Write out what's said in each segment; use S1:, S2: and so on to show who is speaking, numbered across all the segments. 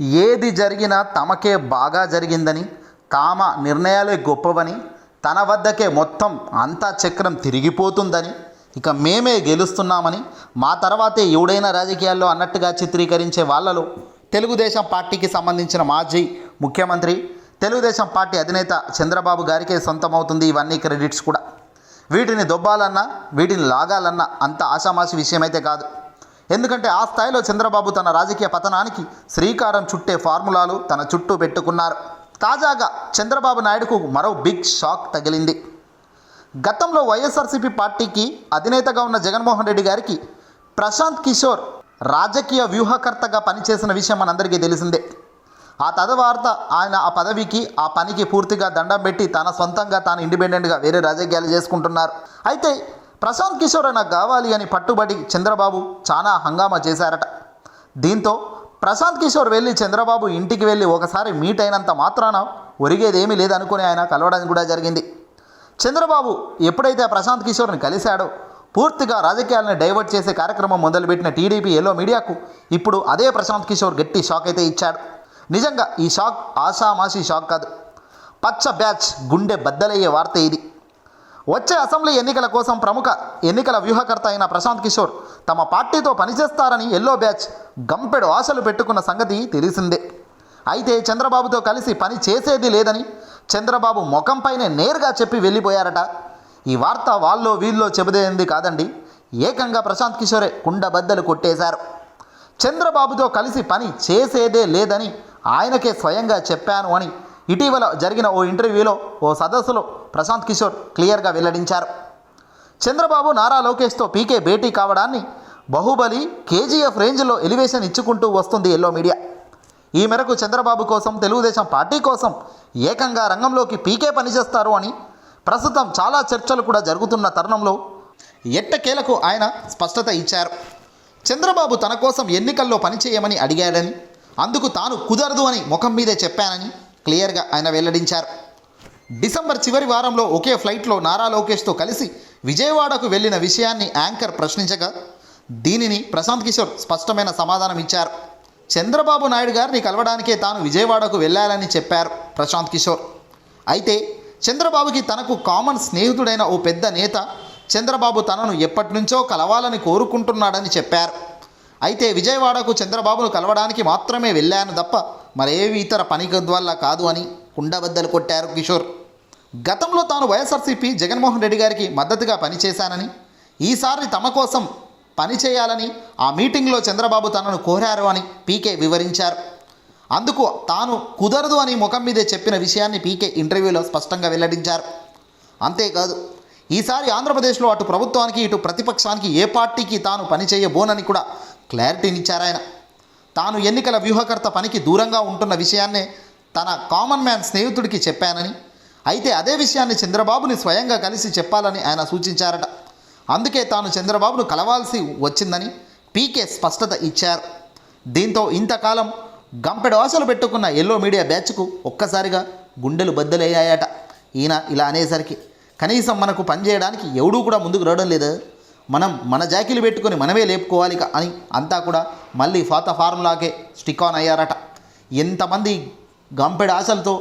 S1: ఏది జరిగినా తమకే బాగా జరిగిందని తామ నిర్ణయాలే గొప్పవని తన వద్దకే మొత్తం అంతా చక్రం తిరిగిపోతుందని ఇక మేమే గెలుస్తున్నామని మా తర్వాతే ఎవడైనా రాజకీయాల్లో అన్నట్టుగా చిత్రీకరించే వాళ్ళలో తెలుగుదేశం పార్టీకి సంబంధించిన మాజీ ముఖ్యమంత్రి తెలుగుదేశం పార్టీ అధినేత చంద్రబాబు గారికే సొంతమవుతుంది ఇవన్నీ క్రెడిట్స్ కూడా. వీటిని దొబ్బాలన్నా వీటిని లాగాలన్నా అంత ఆషామాషి విషయమైతే కాదు. ఎందుకంటే ఆ స్థాయిలో చంద్రబాబు తన రాజకీయ పతనానికి శ్రీకారం చుట్టే ఫార్ములాలు తన చుట్టూ పెట్టుకున్నారు. తాజాగా చంద్రబాబు నాయుడుకు మరో బిగ్ షాక్ తగిలింది. గతంలో వైఎస్ఆర్సీపీ పార్టీకి అధినేతగా ఉన్న జగన్మోహన్ రెడ్డి గారికి ప్రశాంత్ కిషోర్ రాజకీయ వ్యూహకర్తగా పనిచేసిన విషయం మనందరికీ తెలిసిందే. ఆ తదవార్త ఆయన ఆ పదవికి ఆ పనికి పూర్తిగా దండం పెట్టి తన సొంతంగా తాను ఇండిపెండెంట్గా వేరే రాజకీయాలు చేసుకుంటున్నారు. అయితే ప్రశాంత్ కిషోర్ నాకు కావాలి అని పట్టుబడి చంద్రబాబు చాలా హంగామా చేశారట. దీంతో ప్రశాంత్ కిషోర్ వెళ్ళి చంద్రబాబు ఇంటికి వెళ్ళి ఒకసారి మీట్ అయినంత మాత్రాన ఒరిగేదేమీ లేదనుకుని ఆయన కలవడం కూడా జరిగింది. చంద్రబాబు ఎప్పుడైతే ప్రశాంత్ కిషోర్ని కలిశాడో పూర్తిగా రాజకీయాలను డైవర్ట్ చేసే కార్యక్రమం మొదలుపెట్టిన టీడీపీ ఎల్లో మీడియాకు ఇప్పుడు అదే ప్రశాంత్ కిషోర్ గట్టి షాక్ అయితే ఇచ్చాడు. నిజంగా ఈ షాక్ ఆషామాషి షాక్ కాదు. పచ్చ బ్యాచ్ గుండె బద్దలయ్యే వార్త ఇది. వచ్చే అసెంబ్లీ ఎన్నికల కోసం ప్రముఖ ఎన్నికల వ్యూహకర్త అయిన ప్రశాంత్ కిషోర్ తమ పార్టీతో పనిచేస్తారని ఎల్లో బ్యాచ్ గంపెడు ఆశలు పెట్టుకున్న సంగతి తెలిసిందే. అయితే చంద్రబాబుతో కలిసి పని చేసేది లేదని చంద్రబాబు ముఖంపైనే నేరుగా చెప్పి వెళ్ళిపోయారట. ఈ వార్త వాళ్ళలో వీళ్ళో చెబుదేంది కాదండి. ఏకంగా ప్రశాంత్ కిషోరే కుండబద్దలు కొట్టేశారు. చంద్రబాబుతో కలిసి పని చేసేదే లేదని ఆయనకే స్వయంగా చెప్పాను అని ఇటీవల జరిగిన ఓ ఇంటర్వ్యూలో ఓ సదస్సులో ప్రశాంత్ కిషోర్ క్లియర్గా వెల్లడించారు. చంద్రబాబు నారా లోకేష్తో పీకే భేటీ కావడాన్ని బాహుబలి కేజీఎఫ్ రేంజ్లో ఎలివేషన్ ఇచ్చుకుంటూ వస్తుంది ఎల్లో మీడియా. ఈ మేరకు చంద్రబాబు కోసం తెలుగుదేశం పార్టీ కోసం ఏకంగా రంగంలోకి పీకే పనిచేస్తారు అని ప్రస్తుతం చాలా చర్చలు కూడా జరుగుతున్న తరుణంలో ఎట్టకేలకు ఆయన స్పష్టత ఇచ్చారు. చంద్రబాబు తన కోసం ఎన్నికల్లో పనిచేయమని అడిగాడని అందుకు తాను కుదరదు అని ముఖం మీదే చెప్పానని క్లియర్గా ఆయన వెల్లడించారు. డిసెంబర్ చివరి వారంలో ఒకే ఫ్లైట్లో నారా లోకేష్తో కలిసి విజయవాడకు వెళ్ళిన విషయాన్ని యాంకర్ ప్రశ్నించగా దీనిని ప్రశాంత్ కిషోర్ స్పష్టమైన సమాధానం ఇచ్చారు. చంద్రబాబు నాయుడు గారిని కలవడానికే తాను విజయవాడకు వెళ్ళాలని చెప్పారు ప్రశాంత్ కిషోర్. అయితే చంద్రబాబుకి తనకు కామన్ స్నేహితుడైన ఓ పెద్ద నేత చంద్రబాబు తనను ఎప్పటి నుంచో కలవాలని కోరుకుంటున్నాడని చెప్పారు. అయితే విజయవాడకు చంద్రబాబును కలవడానికి మాత్రమే వెళ్ళాను తప్ప మరేవి ఇతర పని వల్ల కాదు అని కుండబద్దలు కొట్టారు కిషోర్. గతంలో తాను వైఎస్ఆర్సీపీ జగన్మోహన్ రెడ్డి గారికి మద్దతుగా పనిచేశానని ఈసారి తమ కోసం పనిచేయాలని ఆ మీటింగ్లో చంద్రబాబు తనను కోరారు అని పీకే వివరించారు. అందుకు తాను కుదరదు అని ముఖం మీదే చెప్పిన విషయాన్ని పీకే ఇంటర్వ్యూలో స్పష్టంగా వెల్లడించారు. అంతేకాదు ఈసారి ఆంధ్రప్రదేశ్లో అటు ప్రభుత్వానికి ఇటు ప్రతిపక్షానికి ఏ పార్టీకి తాను పనిచేయబోనని కూడా క్లారిటీనిచ్చారాయన ఆయన. తాను ఎన్నికల వ్యూహకర్త పనికి దూరంగా ఉంటున్న విషయాన్నే తన కామన్ మ్యాన్ స్నేహితుడికి చెప్పానని అయితే అదే విషయాన్ని చంద్రబాబుని స్వయంగా కలిసి చెప్పాలని ఆయన సూచించారట. అందుకే తాను చంద్రబాబును కలవాల్సి వచ్చిందని పీకే స్పష్టత ఇచ్చారు. దీంతో ఇంతకాలం గంపెడు ఆశలు పెట్టుకున్న ఎల్లో మీడియా బ్యాచ్కు ఒక్కసారిగా గుండెలు బద్దలయ్యాయట. ఈయన ఇలా అనేసరికి కనీసం మనకు పనిచేయడానికి ఎవడూ కూడా ముందుకు రావడం లేదు. మనం మన జాకీలు పెట్టుకొని మనమే లేపుకోవాలి అని అంతా కూడా మళ్ళీ ఫాత ఫార్ములాకే స్టిక్ ఆన్ అయ్యారట. ఎంతమంది గంపెడు ఆశలతో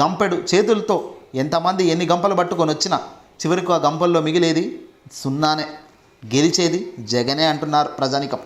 S1: గంపెడు చేతులతో ఎంతమంది ఎన్ని గంపలు పట్టుకొని వచ్చినా చివరికి ఆ గంపల్లో మిగిలేది సున్నానే. గెలిచేది జగనే అంటున్నారు ప్రజానికం.